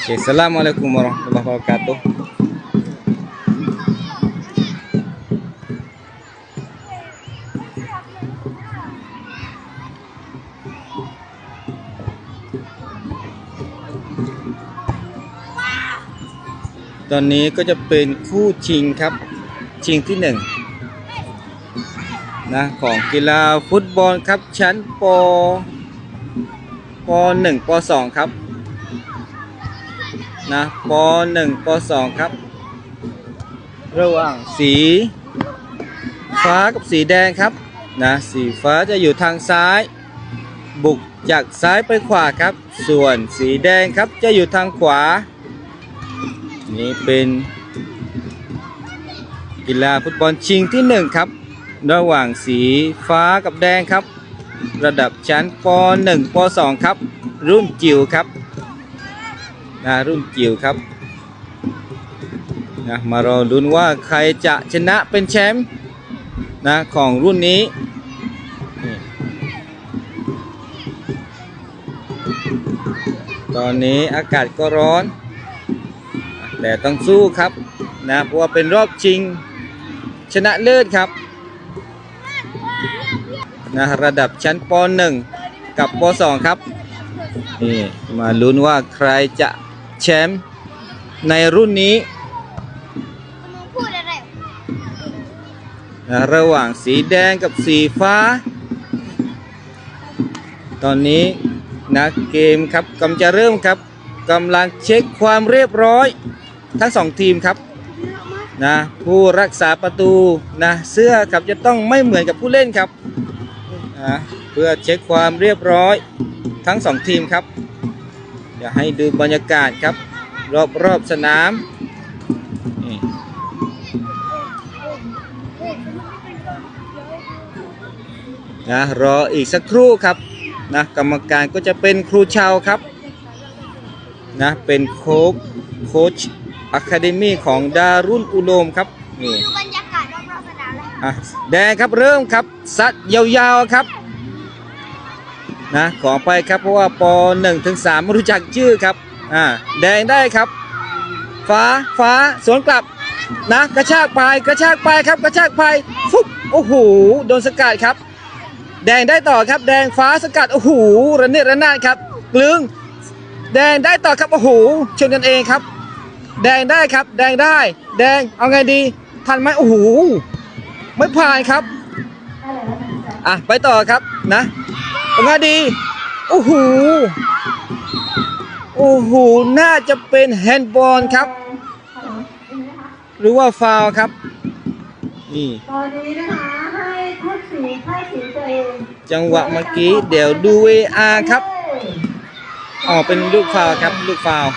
Oke, Assalamualaikum warahmatullahi wabarakatuh. ตอนนี้ก็จะเป็นคู่ชิงครับ ชิงที่หนึ่งนะของกีฬาฟุตบอลครับชั้นปปหนึ่งปสองครับ นะปหนึ่งปสองครับ ระหว่างสี ฟ้ากับสีแดงครับนะสีฟ้าจะอยู่ทางซ้าย บุกจากซ้ายไปขวาครับ ส่วนสีแดงครับจะอยู่ทางขวา นี่เป็นกีฬาฟุตบอลชิงที่หนึ่งครับ ระหว่างสีฟ้ากับแดงครับ ระดับชั้นป .1 ป .2 ครับ รุ่นจิ๋วครับ นะรุ่นจิ๋วครับนะมารอลุ้นว่าใครจะชนะเป็นแชมป์นะของรุ่นนี้ตอนนี้อากาศก็ร้อน แต่ต้องสู้ครับนะเพราะว่าเป็นรอบชิงชนะเลิศครับนะระดับชั้นป .1 กับป .2 ครับนี่มาลุ้นว่าใครจะ แชมป์ในรุ่นนี้มึงพูดอะไรนะระหว่างสีแดงกับสีฟ้า ตอนนี้นะเกมครับกำลังจะเริ่มครับกำลังเช็คความเรียบร้อย ทั้งสองทีมครับนะผู้รักษาประตูนะเสื้อครับจะต้องไม่เหมือนกับผู้เล่นครับนะเพื่อเช็คความเรียบร้อยทั้งสองทีมครับ อยากให้ดูบรรยากาศครับ รอบรอบๆสนามนี่นะรออีกสักครู่ครับนะกรรมการก็จะเป็นครูชาวครับนะเป็นโค้ชโค้ชอะคาเดมี่ของดารุนอุโลมครับนี่ดูบรรยากาศรอบๆสนามเลยอะแดงครับเริ่มครับซัดยาวๆครับ นะขอไปครับเพราะว่าป1ถึง3ไม่รู้จักชื่อครับอ่าแดงได้ครับ ฟ้าฟ้าสวนกลับนะกระชากไปกระชากไปครับกระชากไปฟุบโอ้โหโดนสกัดครับ แดงได้ต่อครับ แดงฟ้าสกัดโอ้โหระเนระนาดครับกลึงแดงได้ต่อครับโอ้โหชนกันเองครับ แดงได้ครับ แดงได้ แดงเอาไงดี ทันไหมโอ้โหไม่ผ่านครับอะไปต่อครับนะ เอาไงดี โอ้โห โอ้โห น่าจะเป็นแฮนด์บอลครับ หรือว่าฟาวล์ครับ นี่ ตอนนี้นะคะให้ทุกสีให้สีตัวเองจังหวะเมื่อกี้ เดี๋ยวดู VR ครับอ๋อเป็นลูกฟาวล์ครับ ลูกฟาวล์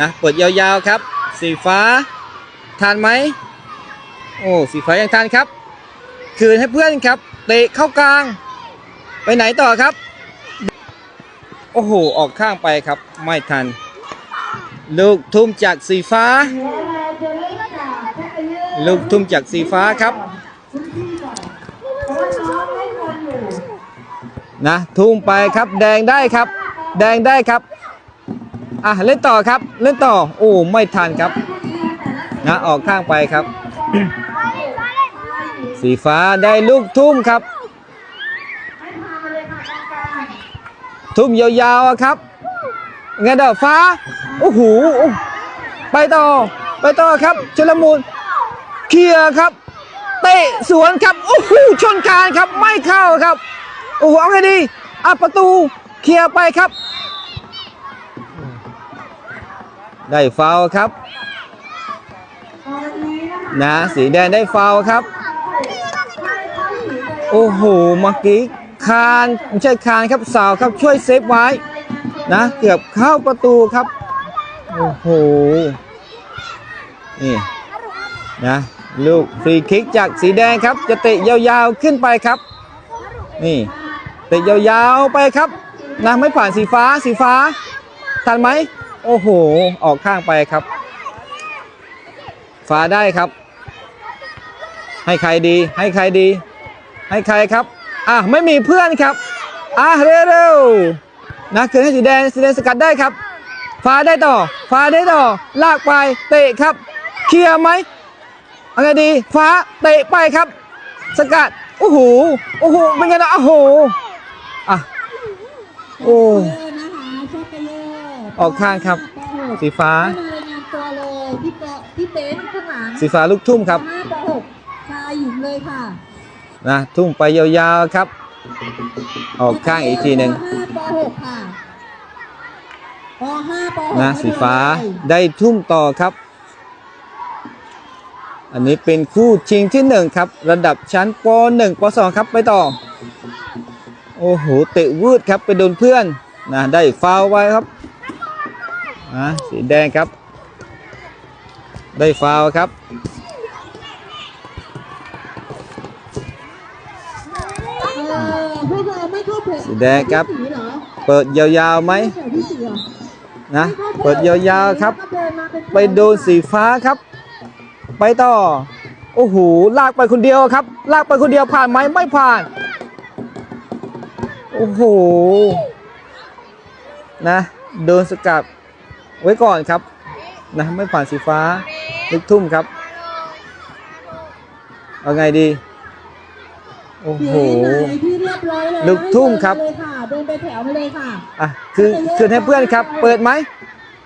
นะเปิดยาวๆครับ สีฟ้าทันไหม โอ้ สีฟ้ายังทันครับ คืนให้เพื่อนครับ เตะเข้ากลาง ไปไหนต่อครับ โอ้โห ออกข้างไปครับ ไม่ทัน ลูกทุ่มจากสีฟ้าเดี๋ยวเราจะเริ่มจากแค่ยืดลูกทุ่มจากสีฟ้าครับพื้นที่ก่อนเพราะว่าน้องไม่ควรอยู่นะ ทุ่มไปครับ แดงได้ครับ แดงได้ครับ อะ เล่นต่อครับ เล่นต่อ โอ้ ไม่ทันครับ นะ ออกข้างไปครับ สีฟ้าได้ลูกทุ่มครับ ให้พามาเลยค่ะกลาง ทุ่มยาวๆครับไงเดอฟ้าโอ้โหไปต่อไปต่อครับชลมูลเคลียร์ครับ เตะสวนครับโอ้โหชนคานครับไม่เข้าครับโอ้โหเอาไงดีอะประตูเคลียร์ไปครับ ได้ฟาวครับนะสีแดงได้ฟาวครับองโอ้โหเมื่อกี้ คานไม่ใช่คานครับสาวครับช่วยเซฟไว้นะเกือบเข้าประตูครับโอ้โหนี่นะลูกฟรีคิกจากสีแดงครับ จะเตะยาวๆขึ้นไปครับ นี่เตะยาวๆไปครับนะไม่ผ่านสีฟ้าสีฟ้าทันไหมโอ้โห ออกข้างไปครับ ฟ้าได้ครับ ให้ใครดีให้ใครดี ให้ใครครับ อะไม่มีเพื่อนครับอะเร็วๆนะคืนให้สีแดงสีแดงสกัดได้ครับฟ้าได้ต่อฟ้าได้ต่อ ลากไปเตะครับเคลียร์ไหมเอาไงดีฟ้าเตะไปครับ สกัดโอ้โหโอ้โหเป็นไงนะโอ้โหอะโอ้เยอะนะคะช็อกเกเยอร์ออกข้างครับ สีฟ้าไม่มารายงานตัวเลยพี่เปาพี่เต้นข้างหลังสีฟ้าลูกทุ่มครับห้าปหกชายหญิงเลยค่ะ นะทุ่มไปยาวๆครับ ออกข้างอีกทีหนึ่งห้าปหกค่ะปห้าปหกนะสีฟ้าได้ทุ่มต่อครับ อันนี้เป็นคู่ชิงที่หนึ่งครับ ระดับชั้นป .1 ป .2 ครับไปต่อ โอ้โหเตะวืดครับไปโดนเพื่อนนะได้ฟาวล์ไว้ครับนะสีแดงครับ ได้ฟาวล์ครับ เออพวกเราไม่เข้าเพจ สีแดงครับสีเหรอเปิดยาวๆไหมไม่ใช่ที่สีเหรอนะเปิดยาวๆครับ ไปโดนสีฟ้าครับ ไปต่อโอ้โหลากไปคนเดียวครับ ลากไปคนเดียวผ่านไหมไม่ผ่านโอ้โหนะโดนสกัดไว้ก่อนครับนะไม่ผ่านสีฟ้าลูกทุ่มครับเอาไงดีโอ้สีโหไหนที่เรียบร้อยแล้วลูกทุ่มครับให้เดินมาเลยค่ะเดินไปแถวมาเลยค่ะอะคือคืนให้เพื่อนครับ เปิดไหม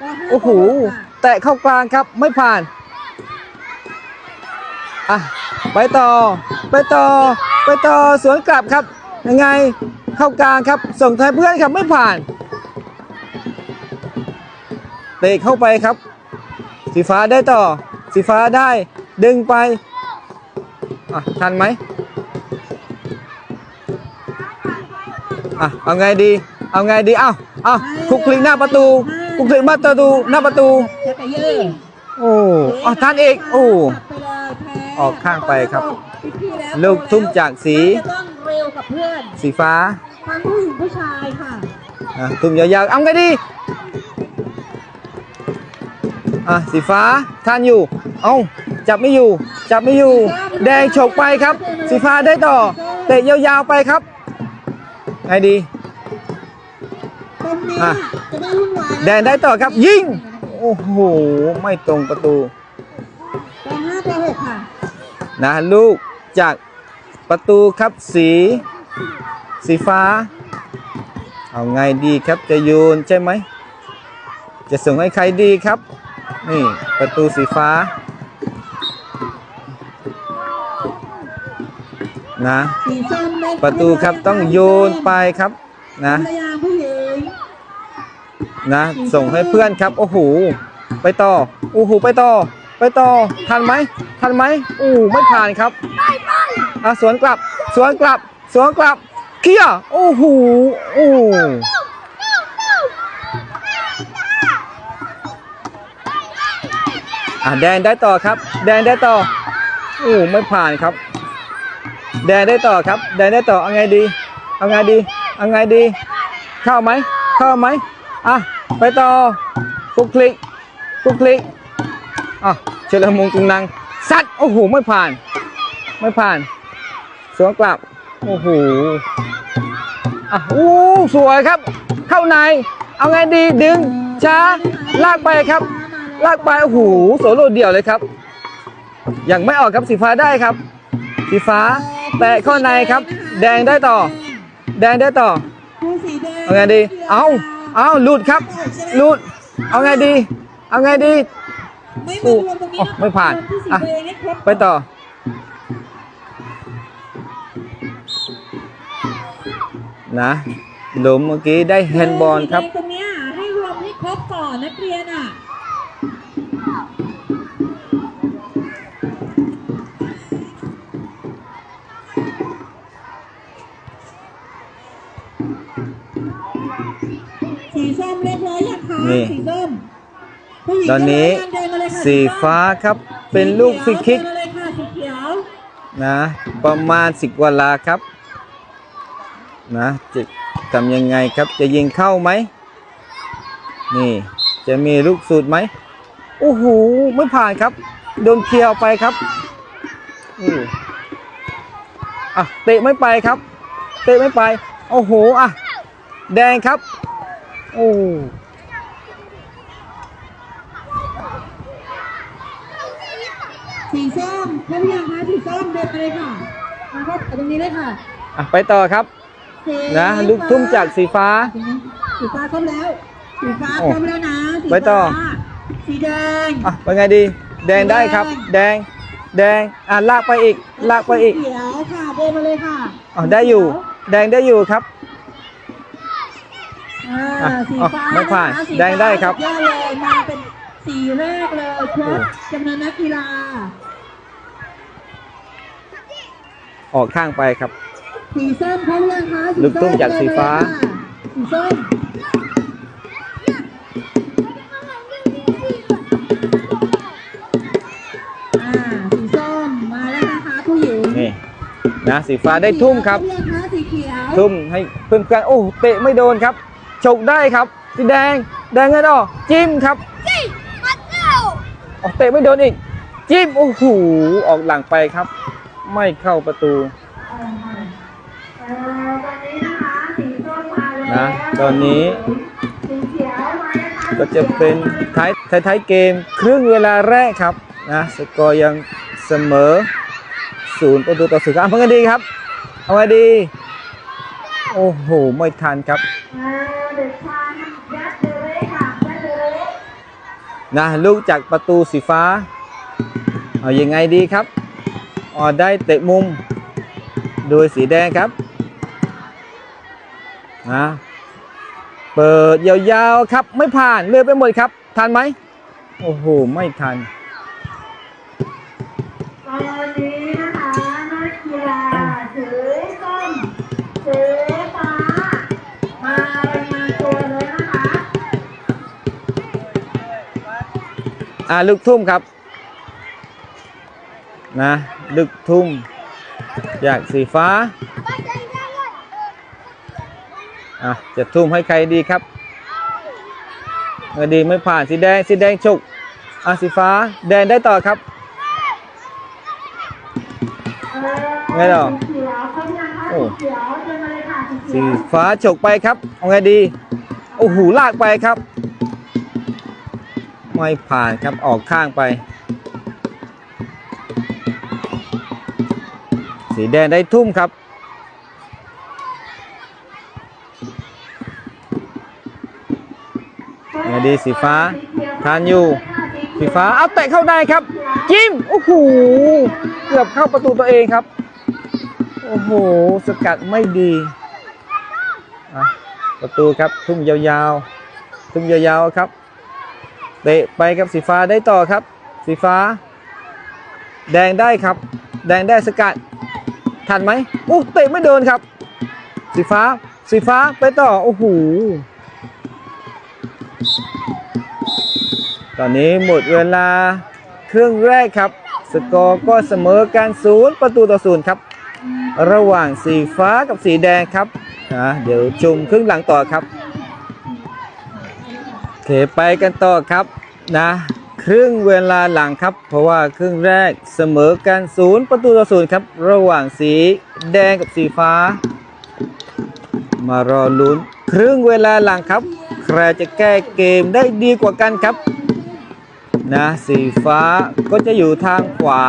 ปห้าโอ้โหปกค่ะแตะเข้ากลางครับไม่ผ่านอะไปต่อ ไปต่อ ไปต่อสวนกลับครับยังไงเข้ากลางครับ ส่งท้ายเพื่อนครับไม่ผ่านเตะเข้าไปครับ สีฟ้าได้ต่อ สีฟ้าได้ดึงไปอะทันไหม อะเอาไงดีเอาไงดีเอ้าเอ้าคลุกคลิกหน้าประตูคลุกคลิกหน้าประตูหน้าประตูชักเกยอร์โอ้อ๋อทันอีกโอ้ตัดไปเลยแพ้ออกข้างไปครับพี่ๆแล้วลูกทุ่มจากสีจะต้องเร็วกับเพื่อนสีฟ้าทั้งผู้หญิงผู้ชายค่ะอะทุ่มยาวๆเอาไงดีอะสีฟ้าทันอยู่เอาจับไม่อยู่ จับไม่อยู่ แดงฉกไปครับ สีฟ้าได้ต่อ เตะยาวๆไปครับ ไงดีตรงนี้อะ จะได้วุ่นวายแดงได้ต่อครับ ยิง โอ้โห ไม่ตรงประตูตอนห้าต่อหกค่ะนะลูกจากประตูครับสี สีฟ้า เอาไงดีครับจะโยนใช่ไหม จะส่งให้ใครดีครับ นี่ประตูสีฟ้า นะสีส้มได้ประตูครับต้องโยนไปครับนะภรรยาผู้หญิงนะส่งให้เพื่อนครับ โอ้โหไปต่อโอ้โหไปต่อ ไปต่อทันไหมทันไหมอู้ไม่ผ่านครับอะสวนกลับ สวนกลับ สวนกลับเคลียร์โอ้โหโอ้อะแดงได้ต่อครับ แดงได้ต่อโอ้ไม่ผ่านครับ แดงได้ต่อครับ แดงได้ต่อเอาไงดี เอาไงดี เอาไงดี เข้าไหม เข้าไหมอะ ไปต่อคุกคลิกคุกคลิกอะเชลมุงตุงนางซัดโอ้โหไม่ผ่าน ไม่ผ่านสวนกลับโอ้โหอะอู้สวยครับ เข้าใน เอาไงดีดึงช้าลากไปครับ ลากไปโอ้โหโสโลเดี่ยวเลยครับ ยังไม่ออกครับสีฟ้าได้ครับ สีฟ้า แตะเข้าในครับ แดงได้ต่อ แดงได้ต่อ ผู้สีแดงเอาไงดี เอาเอาหลุดครับ หลุด เอาไงดี เอาไงดี ไม่มารวมตรงนี้อ๋อไม่ผ่านรวที่สีอะ แดงให้ครบไปต่อ นะหลุมเมื่อกี้ได้แฮนด์บอลครับสีแดงตรงเนี้ นี่สีส้มผู้หญิงตอนนี้เดินมาเลยค่ะสีฟ้าครับเป็นลูกฟรีคิกเดินมาเลยค่ะสีเขียวนะประมาณสิบกว่าลาครับนะจะทำยังไงครับจะยิงเข้าไหมนี่จะมีลูกสูตรไหมโอ้โหไม่ผ่านครับโดนเคลียร์ออกไปครับอู้อะเตะไม่ไปครับ เตะไม่ไปโอ้โหอะแดงครับ โอ้ สีส้มครบยังคะสีส้มเดินไปเลยค่ะมาครบตรงนี้เลยค่ะอะไปต่อครับสีนะลูกทุ่มจากสีฟ้า สีฟ้าครบแล้ว สีฟ้าโอ้ครบแล้วนะสีไปต่อ ฟ้าสีแดง อะเป็นไงดี แดงได้ครับ แดง แดงอะลากไปอีก ลากไปอีกสีเขียวค่ะเดินมาเลยค่ะอ๋อได้อยู่ แดงได้อยู่ครับ อ่าอะสีอ๋อฟ้าไม่ผ่านนะคะสีแดงได้ครับ สุยอดเลยมาเป็น สีแรกเลยครบจำนวนนักกีฬา ออกข้างไปครับ สีส้มครบยังคะสีลูกตุ้มจากสีฟ้า สีส้มอ่าสีส้มมาแล้วนะคะผู้หญิงนี่นะสีฟ้าได้ทุ่มครับเรียกคะสีเขียว ทุ่มให้เพื่อนเพื่อนๆโอ้เตะไม่โดนครับฉกได้ครับสีแดงแดงไงต่อจิ้มครับจี้มาเก้า ออกเตะไม่โดนอีก จิ้ม โอ้โห ออกหลังไปครับ ไม่เข้าประตู นะ ตอนนี้ ก็จะเป็นท้ายท้ายท้ายเกมครึ่งเวลาแรกครับ นะ สกอร์ยังเสมอศูนย์ประตูต่อศูนย์ครับเอาไงดีครับ เอาไงดี โอ้โห ไม่ทันครับ อ่าเด็กชายยัดเลยค่ะยัดเลย นะลูกจากประตูสีฟ้า เอายังไงดีครับออได้เตะมุม โดยสีแดงครับนะเปิดยาวๆครับไม่ผ่านเลื่อนไปหมดครับ ทันไหมโอ้โห ไม่ทัน อ่าลูกทุ่มครับ นะลูกทุ่มจากสีฟ้า อะจะทุ่มให้ใครดีครับเออดีไม่ผ่านสีแดงสีแดงฉุกอะสีฟ้าแดงได้ต่อครับไงต่อสีเขียวเขายังคะโอ้สีฟ้าฉกไปครับเอาไงดีโอ้โหลากไปครับ ไม่ผ่านครับออกข้างไป สีแดงได้ทุ่มครับไงดีสีฟ้าทานอยู่สีฟ้าเอาเตะเข้าได้ครับ จิ้ม โอ้โห เกือบเข้าประตูตัวเองครับ โอ้โห สกัดไม่ดีประตูครับ ทุ่มยาวๆ ทุ่มยาวๆครับ เตะไปครับสีฟ้าได้ต่อครับ สีฟ้า แดงได้ครับ แดงได้สกัดทันไหมโอ้เตะไม่โดนครับ สีฟ้า สีฟ้าไปต่อโอ้โหตอนนี้หมดเวลาครึ่งแรกครับ สกอร์ก็เสมอกันศูนย์ประตูต่อศูนย์ครับ ระหว่างสีฟ้ากับสีแดงครับนะเดี๋ยวชมครึ่งหลังต่อครับ เคไปกันต่อครับนะครึ่งเวลาหลังครับ เพราะว่าครึ่งแรกเสมอกันศูนย์ประตูต่อศูนย์ครับ ระหว่างสีแดงกับสีฟ้า มารอลุ้น ครึ่งเวลาหลังครับ ใครจะแก้เกมได้ดีกว่ากันครับนะสีฟ้าก็จะอยู่ทางขวา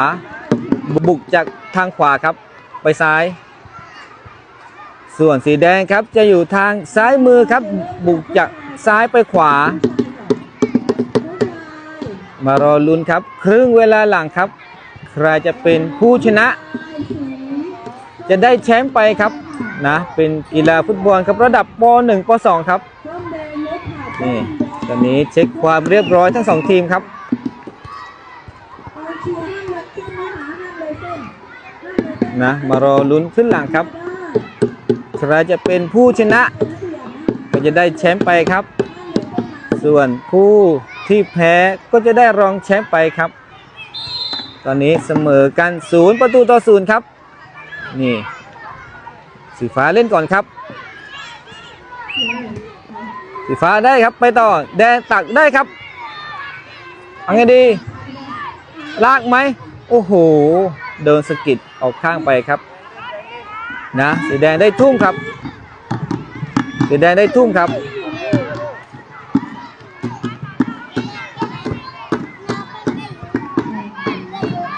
บุกจากทางขวาครับ ไปซ้าย ส่วนสีแดงครับจะอยู่ทางซ้ายมือครับ บุกจาก ซ้ายไปขวา มารอลุ้นครับ ครึ่งเวลาหลังครับ ใครจะเป็นผู้ชนะ จะได้แชมป์ไปครับนะเป็นกีฬาฟุตบอลครับระดับป .1 ป .2 ครับนี่ตอนนี้เช็คความเรียบร้อยทั้งสองทีมครับนะมารอลุ้นขึ้นหลังครับ ใครจะเป็นผู้ชนะ จะได้แชมป์ไปครับ ส่วนผู้ที่แพ้ก็จะได้รองแชมป์ไปครับ ตอนนี้เสมอกันศูนย์ประตูต่อศูนย์ครับ นี่ สีฟ้าเล่นก่อนครับ สีฟ้าได้ครับไปต่อ แดงตักได้ครับเอาไงดี ลากไหม โอ้โห เดินสกิดออกข้างไปครับ นะ สีแดงได้ทุ่มครับ สีแดงได้ทุ่มครับ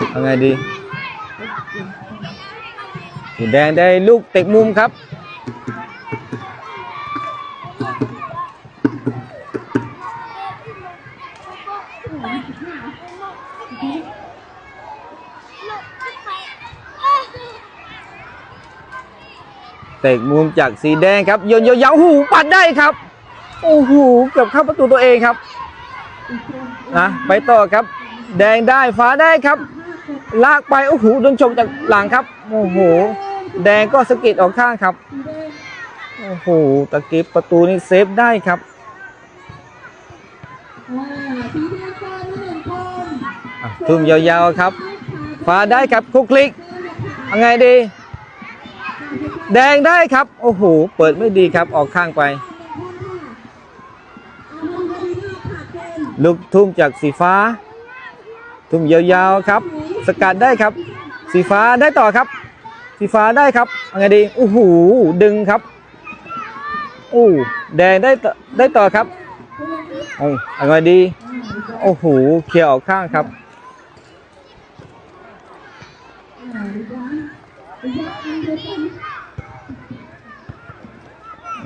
เอาไงดีสีแดงได้ลูกเตะมุมครับ เตะมุมจากสีแดงครับโยนยาวๆหูปัดได้ครับ โอ้โหเกือบเข้าประตูตัวเองครับนะไปต่อครับ แดงได้ฟ้าได้ครับ ลากไปโอ้โหโดนชมจากหลังครับโอ้โหแดงก็สกิดออกข้างครับโอ้โหตะกี้ประตูนี้เซฟได้ครับอ่าสีแดงก่อนหนึ่งคนอะทุ่มยาวๆครับ ฟ้าได้ครับคุกคลิกเอาไงดี แดงได้ครับ โอ้โห เปิดไม่ดีครับ ออกข้างไป ลูกทุ่มจากสีฟ้า ทุ่มยาวๆครับ สกัดได้ครับ สีฟ้าได้ต่อครับ สีฟ้าได้ครับอาไงดีโอ้โหดึงครับโอ้แดงได้ต่อได้ต่อครับโอ้เอาไงดี โอ้โหเคลียร์ออกข้างครับ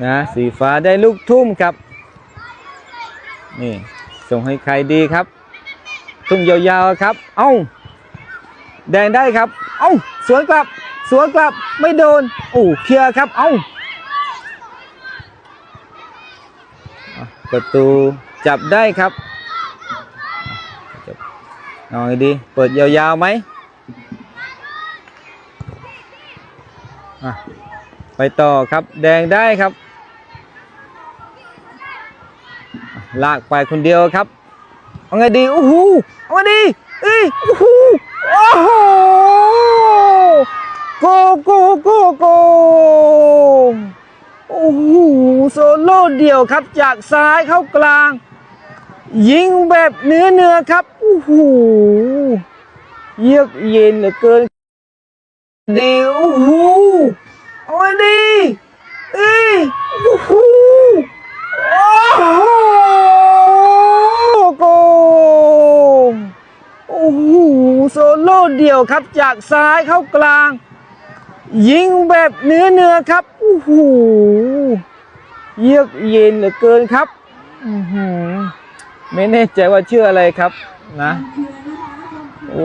นะสีฟ้าได้ลูกทุ่มครับ นี่ส่งให้ใครดีครับ ทุ่มยาวๆครับ เอ้า แดงได้ครับ เอ้า สวนกลับ สวนกลับไม่โดนโอ้เคลียร์ครับ เอ้าประตูจับได้ครับจับเอาไงดี เปิดยาวๆไหมไปต่อครับแดงได้ครับ ลากไปคนเดียวครับเอาไงดีโอ้โหเอาไงดีเอ้ยโอ้โหโอ้โหโกโกโกโกโอ้โหโซโล่เดี่ยวครับจากซ้ายเข้ากลาง ยิงแบบเนื้อเนื้อครับโอ้โหเยือกเย็นเหลือเกินเดียวโอ้โหเอาไงดีเอ้ยโอ้โหโอ้โหโกโอ้โห โล่เดี่ยวครับ จากซ้ายเข้ากลาง ยิงแบบเนื้อเนื้อครับโอ้โหเยือกเย็นเหลือเกินครับอือหือไม่แน่ใจว่าชื่ออะไรครับ นะ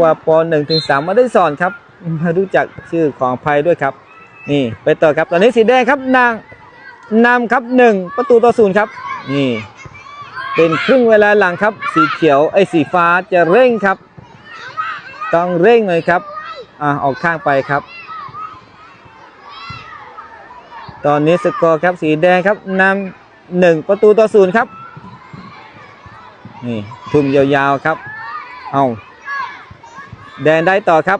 ว่าปหนึ่งถึงสามมาได้สอนครับมารู้จักชื่อของภัยด้วยครับ นี่ไปต่อครับ ตอนนี้สีแดงครับนางนำครับหนึ่งประตูต่อศูนย์ครับ นี่ เป็นครึ่งเวลาหลังครับ สีเขียวไอ้สีฟ้าจะเร่งครับ ต้องเร่งหน่อยครับอ่าออกข้างไปครับ ตอนนี้สกอร์ครับสีแดงครับนำหนึ่งประตูต่อศูนย์ครับนี่ทุ่มยาวๆครับ เอาแดนได้ต่อครับ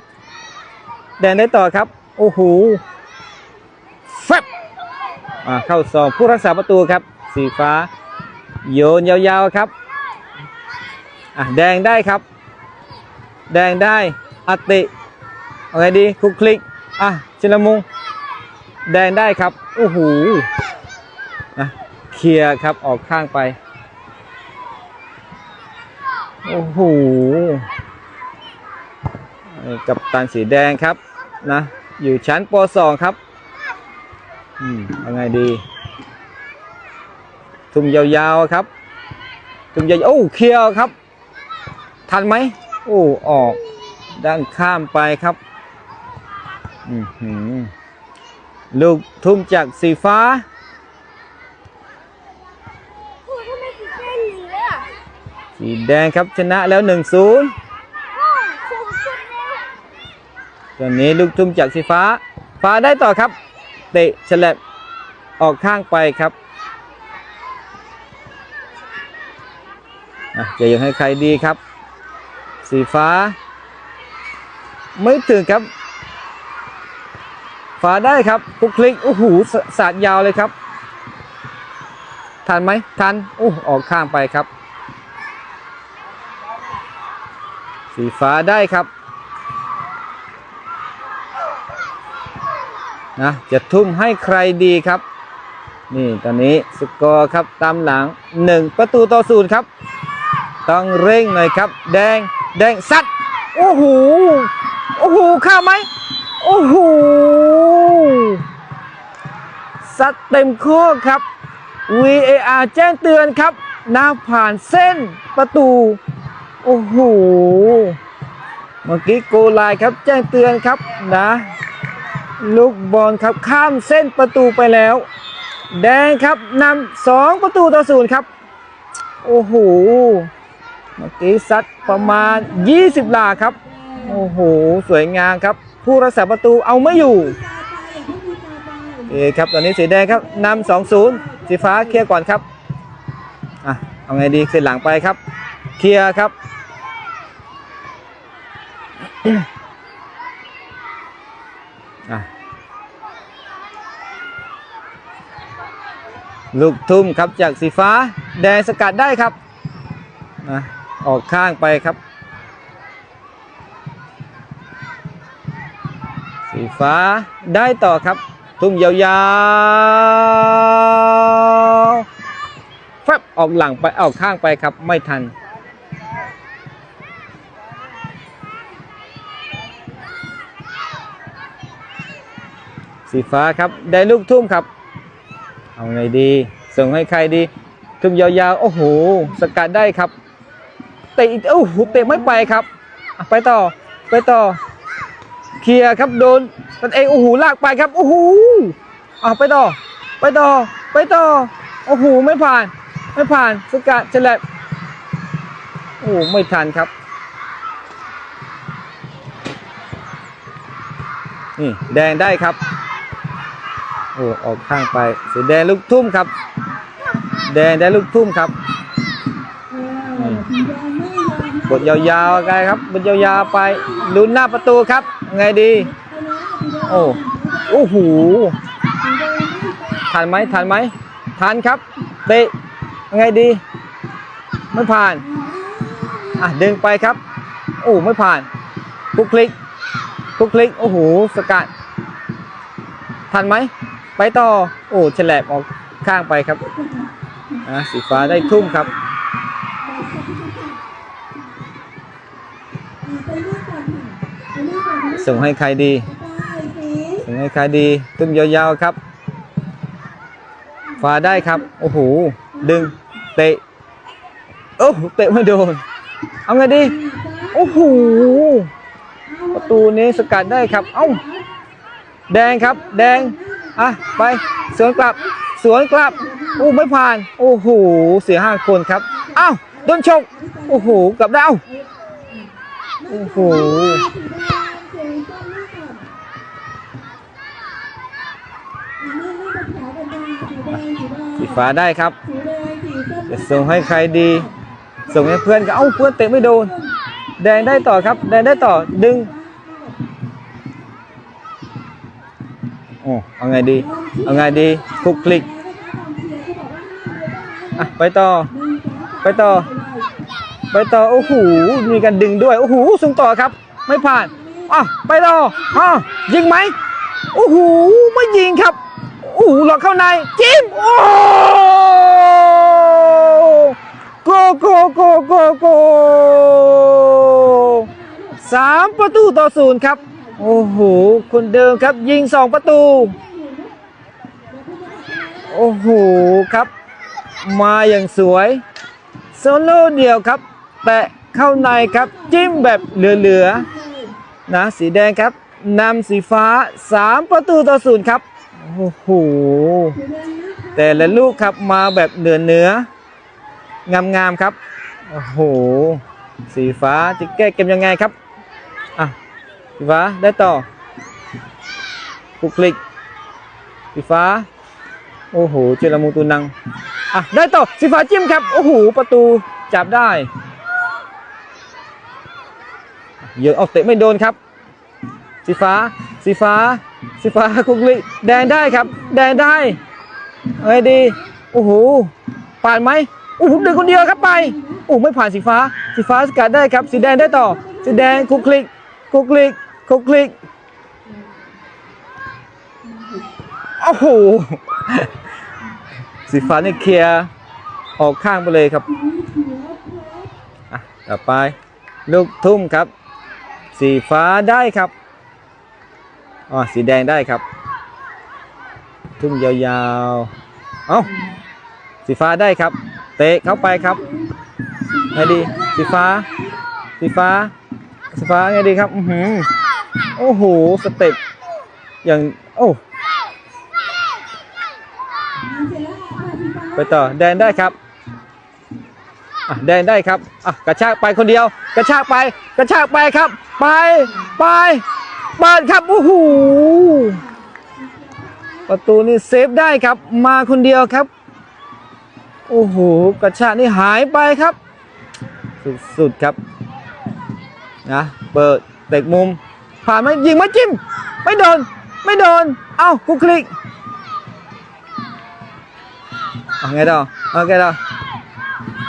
แดนได้ต่อครับ โอ้โหแฟบอ่าเข้าซองผู้รักษาประตูครับ สีฟ้า โยนยาวๆครับอะแดงได้ครับ แดงได้อติอาไงดีคลุกคลิกอะชิลมุง แดงได้ครับโอ้โหนะเคลียร์ครับออกข้างไปโอ้โหกับตันสีแดงครับนะอยู่ชั้นป .2 ครับอืมเอาไงดี ทุ่มยาวๆครับ ทุ่มยาวโอ้เคลียร์ครับ ทันไหม โอ้ ออก ด้านข้ามไปครับอือหือลูกทุ่มจากสีฟ้าพูดทำไมถึงเล่นหนีเลยอะสีแดงครับชนะแล้ว1-0โอ้โหสูงสุดแล้วตอนนี้ลูกทุ่มจากสีฟ้า ฟ้าได้ต่อครับ เตะฉลับออกข้างไปครับอะจะยังให้ใครดีครับ สีฟ้า ไม่ถึงครับฟ้าได้ครับคุกคลิกโอ้โหสาดยาวเลยครับทันไหมทันโอ้ออกข้างไปครับ สีฟ้าได้ครับนะจะทุ่มให้ใครดีครับ นี่ตอนนี้สกอร์ครับตามหลัง 1 ประตูต่อศูนย์ครับ ต้องเร่งหน่อยครับ แดง แดงซัดโอ้โอ้โหโอ้โหข้ามไหมโอ้โหซัดเต็มข้อครับ VAR แจ้งเตือนครับน้าผ่านเส้นประตู โอ้โห เมื่อกี้โกไลน์ครับแจ้งเตือนครับนะ ลูกบอลครับข้ามเส้นประตูไปแล้ว แดงครับนำสองประตูต่อศูนย์ครับ โอ้โห เมื่อกี้ซัดประมาณ 20 หลาครับ โอ้โห สวยงามครับ ผู้รักษาประตูเอาไม่อยู่โอครับตอนนี้สีแดงครับนำสองศูนย์สีฟ้าเคลียร์ก่อนครับอะเอาไงดีเสร็จหลังไปครับ เคลียร์ครับอะลูกทุ่มครับจากสีฟ้า แดงสกัดได้ครับนะ ออกข้างไปครับ สีฟ้าได้ต่อครับ ทุ่มยาวๆแฟบออกหลังไปออกข้างไปครับ ไม่ทัน สีฟ้าครับ ได้ลูกทุ่มครับ เอาไงดี ส่งให้ใครดี ทุ่มยาวๆ โอ้โห สกัดได้ครับ ตะอีกโอ้โหเตะไม่ไปครับ ไปต่อไปต่อเคลียร์ครับโดนกันเองโอ้โหลากไปครับโอ้โหอะไปต่อ ไปต่อ ไปต่อโอ้โหไม่ผ่าน ไม่ผ่านสกัดเฉลบโอ้ไม่ทันครับนี่แดงได้ครับโอ้ออกข้างไปสีแดงลูกทุ่มครับ แดงได้ลูกทุ่มครับ บทยาวๆไงครับบทยาวๆไปลุ้นหน้าประตูครับ ไงดี โอ้โอ้โหทันไหมทันไหมทันครับเตะไงดี ไม่ผ่านอะดึงไปครับโอ้ไม่ผ่านคุกคลิกคุกคลิกโอ้โหสกัดทันไหมไปต่อโอ้ฉลบออกข้างไปครับอะสีฟ้าได้ทุ่มครับ ส่งให้ใครดี ส่งให้ใครดีทุ่มยาวๆครับฟาได้ครับ โอ้โห ดึง เตะ โอ้เตะไม่โดน เอาไงดี โอ้โห ประตูนี้สกัดได้ครับ เอ้า แดงครับ แดง อะ ไป สวนกลับ สวนกลับ โอ้ไม่ผ่าน โอ้โห เสียห้าคนครับ เอ้าโดนชก โอ้โห กลับได้เอ้าโอ้โห สีฟ้าได้ครับจะส่งให้ใครดี ส่งให้เพื่อนก็เอ้าเพื่อนเตะไม่โดน แดงได้ต่อครับ แดงได้ต่อดึงโอ้เอาไงดี เอาไงดีคลุกคลิกอะไปต่อ ไปต่อ ไปต่อ โอ้โห มีการดึงด้วย โอ้โห ส่งต่อครับ ไม่ผ่านอะไปต่ออะยิงไหมโอ้โห ไม่ยิงครับ หหลอกเข้าใน จิ้ม โอ้โกโกโกโกโกสามประตูต่อศูนย์ครับ โอ้โห คนเดิมครับยิงสองประตู โอ้โหครับ มาอย่างสวยโซโล่เดียวครับ แตะเข้าในครับจิ้มแบบเหลือๆนะสีแดงครับนำสีฟ้า 3 ประตูต่อศูนย์ครับ โอ้โห แต่ละลูกครับมาแบบเหนือเนื้องามงามๆครับ โอ้โห สีฟ้าจะแก้เกมยังไงครับ อะ สีฟ้าได้ต่อคลุกคลิก สีฟ้า โอ้โห เจรมูตูนัง อะ ได้ต่อ สีฟ้าจิ้มครับ โอ้โห ประตูจับได้เยอะเอาเตะไม่โดนครับ สีฟ้า สีฟ้า สีฟ้าคุกลิแดงได้ครับ แดงได้เอ้ยดีโอ้โหผ่านไหมโอ้โหเดินคนเดียวครับไปโอ้ไม่ผ่านสีฟ้า สีฟ้าสกัดได้ครับ สีแดงได้ต่อ สีแดงคุกคลิกคุกคลิกคุกคลิกโอ้โหสีฟ้านี่เคลียร์ออกข้างไปเลยครับอะต่อไป ลูกทุ่มครับ สีฟ้าได้ครับ อ๋อสีแดงได้ครับ ทุ่งยาวๆ เอ้า สีฟ้าได้ครับ เตะเข้าไปครับไงดี สีฟ้า สีฟ้า สีฟ้าไงดีครับ อือหือโอ้โห สเต็ป อย่าง โอ้ ไปต่อ แดนได้ครับอะแดนได้ครับ อะ กระชากไปคนเดียว กระชากไป กระชากไปครับ ไป ไป เปิดครับโอ้โหประตูนี่เซฟได้ครับ มาคนเดียวครับ โอ้โหกระชากนี่หายไปครับ สุดๆครับนะเปิดเตะมุม ผ่านไหมยิงไมาจิ้ม ไม่โดน ไม่โดน เอ้าคุกคลิกเอาไงต่อเอาไงต่อ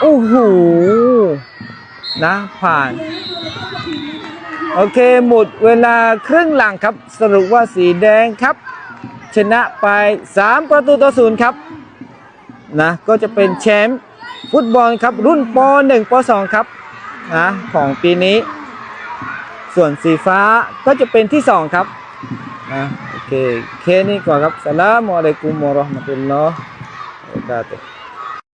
โอ้โหนะผ่าน โอเคหมดเวลาครึ่งหลังครับ สรุปว่าสีแดงครับ ชนะไป 3 ประตูต่อศูนย์ครับนะก็จะเป็นแชมป์ฟุตบอลครับรุ่นป .1 ป .2 ครับนะของปีนี้ ส่วนสีฟ้าก็จะเป็นที่ 2 ครับนะโอเคแค่นี้ก่อนครับสลามอะลัยกุมวะราะห์มะตุลลอฮ์วะบะเราะกาตุฮ์